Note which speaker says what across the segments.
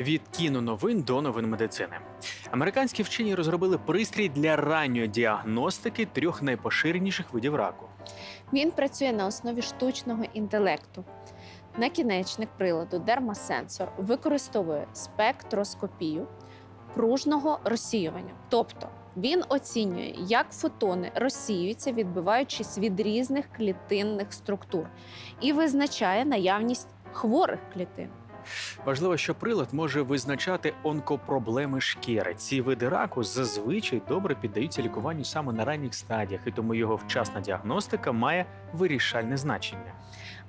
Speaker 1: Від кіноновин до новин медицини. Американські вчені розробили пристрій для ранньої діагностики трьох найпоширеніших видів раку.
Speaker 2: Він працює на основі штучного інтелекту. Накінечник приладу дермасенсор використовує спектроскопію пружного розсіювання. Тобто він оцінює, як фотони розсіюються, відбиваючись від різних клітинних структур, і визначає наявність хворих клітин.
Speaker 1: Важливо, що прилад може визначати онкопроблеми шкіри. Ці види раку зазвичай добре піддаються лікуванню саме на ранніх стадіях, і тому його вчасна діагностика має вирішальне значення.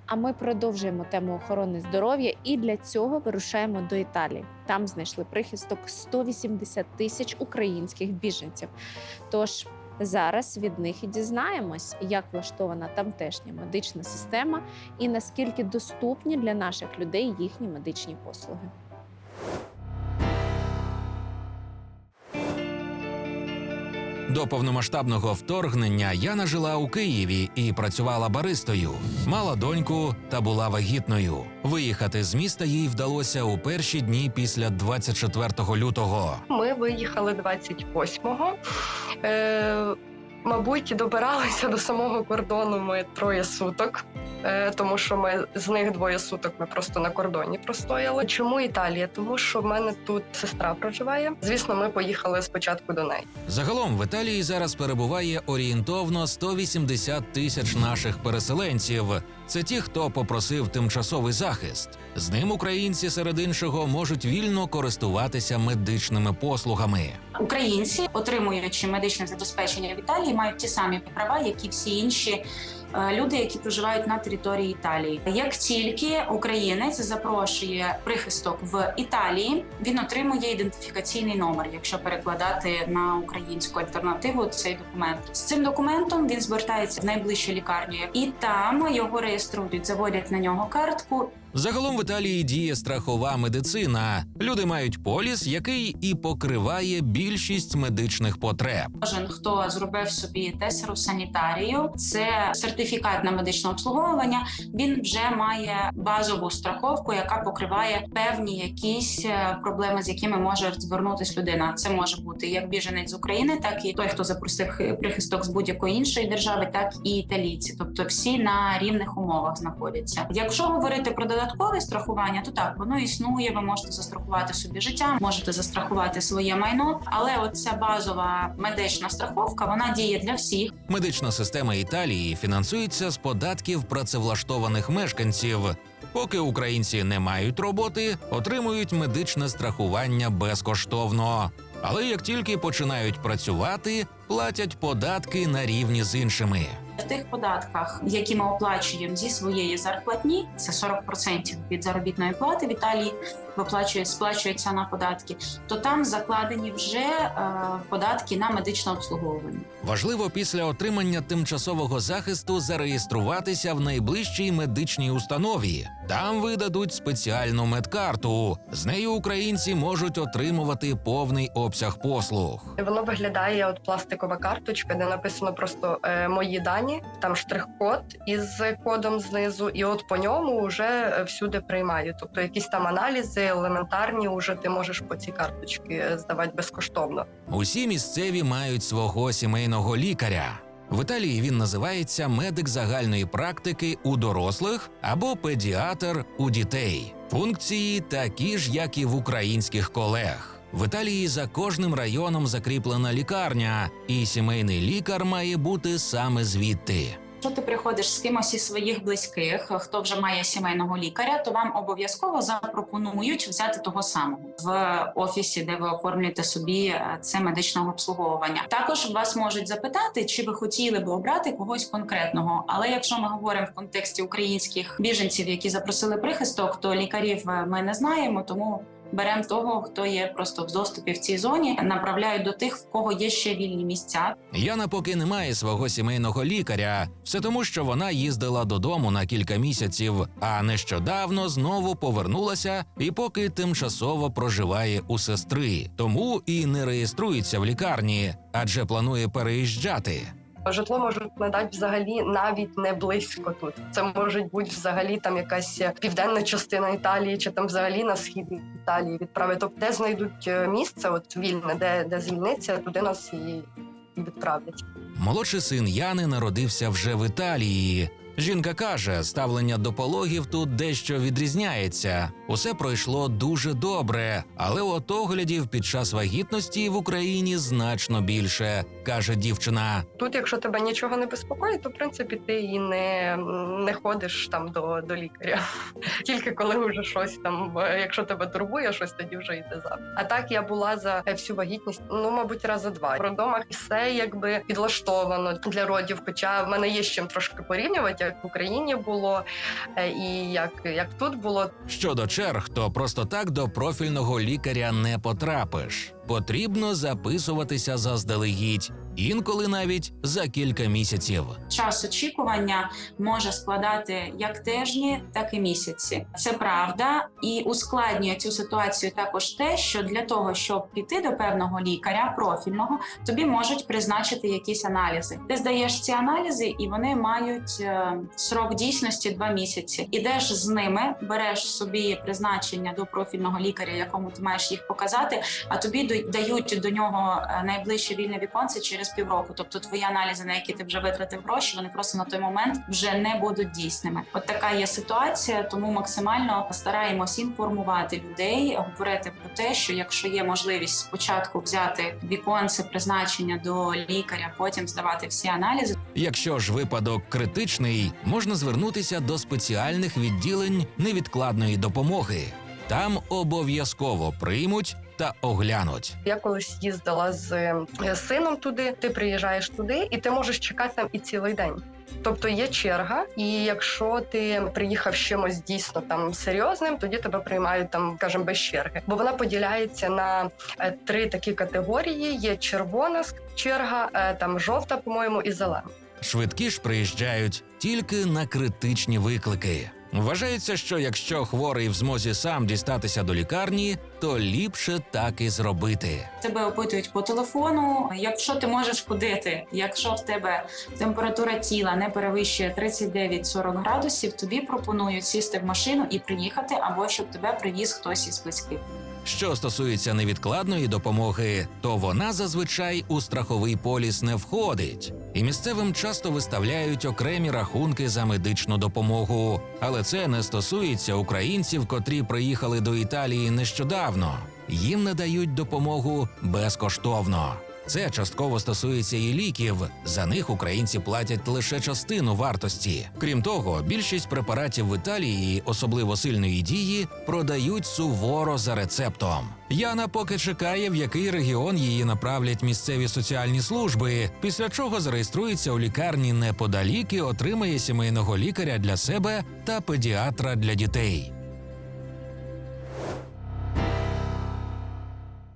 Speaker 2: А ми продовжуємо тему охорони здоров'я і для цього вирушаємо до Італії. Там знайшли прихисток 180 тисяч українських біженців. Тож зараз від них і дізнаємось, як влаштована тамтешня медична система і наскільки доступні для наших людей їхні медичні послуги.
Speaker 3: До повномасштабного вторгнення Яна жила у Києві і працювала баристою. Мала доньку та була вагітною. Виїхати з міста їй вдалося у перші дні після 24 лютого.
Speaker 4: Ми виїхали 28-го. Е, мабуть, добиралися до самого кордону ми троє суток, е, тому що ми з них двоє суток ми просто на кордоні простояли. Чому Італія? Тому що в мене тут сестра проживає. Звісно, ми поїхали спочатку до неї.
Speaker 3: Загалом в Італії зараз перебуває орієнтовно 180 тисяч наших переселенців. Це ті, хто попросив тимчасовий захист. З ним українці серед іншого можуть вільно користуватися медичними послугами.
Speaker 5: Українці, отримуючи медичне забезпечення в Італії, мають ті самі права, як і всі інші люди, які проживають на території Італії. Як тільки українець запрошує прихисток в Італії, він отримує ідентифікаційний номер, якщо перекладати на українську альтернативу цей документ. З цим документом він звертається в найближчу лікарню, і там його реєструють, заводять на нього картку.
Speaker 3: Загалом в Італії діє страхова медицина. Люди мають поліс, який і покриває більшість медичних потреб.
Speaker 5: Кожен, хто зробив собі тесеру санітарію, це сертифікат на медичне обслуговування. Він вже має базову страховку, яка покриває певні якісь е, проблеми, з якими може звернутися людина. Це може бути як біженець з України, так і той, хто запросив прихисток з будь-якої іншої держави, так і італійці. Тобто всі на рівних умовах знаходяться. Якщо говорити про додаткове страхування, то так воно існує. Ви можете застрахувати собі життя, можете застрахувати своє майно, але оця базова медична страховка вона діє для всіх.
Speaker 3: Медична система Італії фінансується з податків працевлаштованих мешканців. Поки українці не мають роботи, отримують медичне страхування безкоштовно. Але як тільки починають працювати, платять податки на рівні з іншими.
Speaker 5: В тих податках, які ми оплачуємо зі своєї зарплатні, це 40% від заробітної плати в Італії виплачує, сплачується на податки, то там закладені вже е, податки на медичне обслуговування.
Speaker 3: Важливо після отримання тимчасового захисту зареєструватися в найближчій медичній установі. Там видадуть спеціальну медкарту. З нею українці можуть отримувати повний обсяг послуг.
Speaker 4: Воно виглядає от пластикова карточка, де написано просто е, мої дані, там штрих-код із кодом знизу, і от по ньому вже е, всюди приймають. Тобто якісь там аналізи елементарні, вже ти можеш по цій карточці е, здавати безкоштовно.
Speaker 3: Усі місцеві мають свого сімейного лікаря. В Італії він називається медик загальної практики у дорослих або педіатр у дітей. Функції такі ж, як і в українських колег. В Італії за кожним районом закріплена лікарня, і сімейний лікар має бути саме звідти.
Speaker 5: Якщо ти приходиш з кимось із своїх близьких, хто вже має сімейного лікаря, то вам обов'язково запропонують взяти того самого в офісі, де ви оформлюєте собі е, це медичне обслуговування. Також вас можуть запитати, чи ви хотіли би обрати когось конкретного. Але якщо ми говоримо в контексті українських біженців, які запросили прихисток, то лікарів е, ми не знаємо, тому. Беремо того, хто є просто в доступі в цій зоні, направляють до тих, в кого є ще вільні місця.
Speaker 3: Яна поки не має свого сімейного лікаря, все тому, що вона їздила додому на кілька місяців, а нещодавно знову повернулася і поки тимчасово проживає у сестри, тому і не реєструється в лікарні, адже планує переїжджати.
Speaker 4: Житло можуть надати взагалі навіть не близько тут. Це можуть бути взагалі там якась південна частина Італії, чи там взагалі на схід Італії відправити. Тобто, де знайдуть е, місце, от вільне, де, де звільниться, туди нас і відправлять.
Speaker 3: Молодший син Яни народився вже в Італії. Жінка каже, ставлення до пологів тут дещо відрізняється. Усе пройшло дуже добре, але от оглядів під час вагітності в Україні значно більше, каже дівчина.
Speaker 4: Тут, якщо тебе нічого не безпокоїть, то в принципі ти і не, не ходиш там до, до лікаря. Тільки коли вже щось там, е, якщо тебе турбує, щось тоді вже йде запит. А так я була за всю вагітність, ну мабуть, рази два. В роддомах все якби підлаштовано для родів. Хоча в мене є з чим трошки порівнювати, як в Україні було е, і як, як тут було.
Speaker 3: Щодо черг, то просто так до профільного лікаря не потрапиш. Потрібно записуватися заздалегідь, інколи навіть за кілька місяців.
Speaker 5: час очікування може складати як тижні, так і місяці. Це правда, і ускладнює цю ситуацію також те, що для того, щоб піти до певного лікаря профільного, тобі можуть призначити якісь аналізи. Ти здаєш ці аналізи, і вони мають е, срок дійсності два місяці. Ідеш з ними, береш собі призначення до профільного лікаря, якому ти маєш їх показати. А тобі до- дають до нього е, найближче вільне віконце через півроку. Тобто твої аналізи, на які ти вже витратив гроші, вони просто на той момент вже не будуть дійсними. От така є ситуація, тому максимально стараємось інформувати людей, говорити про те, що якщо є можливість спочатку взяти віконце призначення до лікаря, потім здавати всі аналізи,
Speaker 3: Якщо ж випадок критичний, можна звернутися до спеціальних відділень невідкладної допомоги. Там обов'язково приймуть та оглянуть.
Speaker 4: Я колись їздила з е, сином туди. Ти приїжджаєш туди, і ти можеш чекати там і цілий день. Тобто є черга, і якщо ти приїхав з чимось дійсно там серйозним, тоді тебе приймають там, скажімо, без черги. Бо вона поділяється на е, три такі категорії: є червона черга, е, там жовта, по-моєму, і зелена.
Speaker 3: Швидкі ж приїжджають тільки на критичні виклики. Вважається, що якщо хворий в змозі сам дістатися до лікарні, то ліпше так і зробити.
Speaker 5: тебе опитують по телефону. Якщо ти можеш ходити, якщо в тебе температура тіла не перевищує 39-40 градусів, тобі пропонують сісти в машину і приїхати, або щоб тебе привіз хтось із близьких.
Speaker 3: Що стосується невідкладної допомоги, то вона зазвичай у страховий поліс не входить, і місцевим часто виставляють окремі рахунки за медичну допомогу. Але це не стосується українців, котрі приїхали до Італії нещодавно. Їм надають допомогу безкоштовно. Це частково стосується і ліків. За них українці платять лише частину вартості. Крім того, більшість препаратів в Італії, особливо сильної дії, продають суворо за рецептом. Яна поки чекає, в який регіон її направлять місцеві соціальні служби, після чого зареєструється у лікарні неподалік і отримає сімейного лікаря для себе та педіатра для дітей.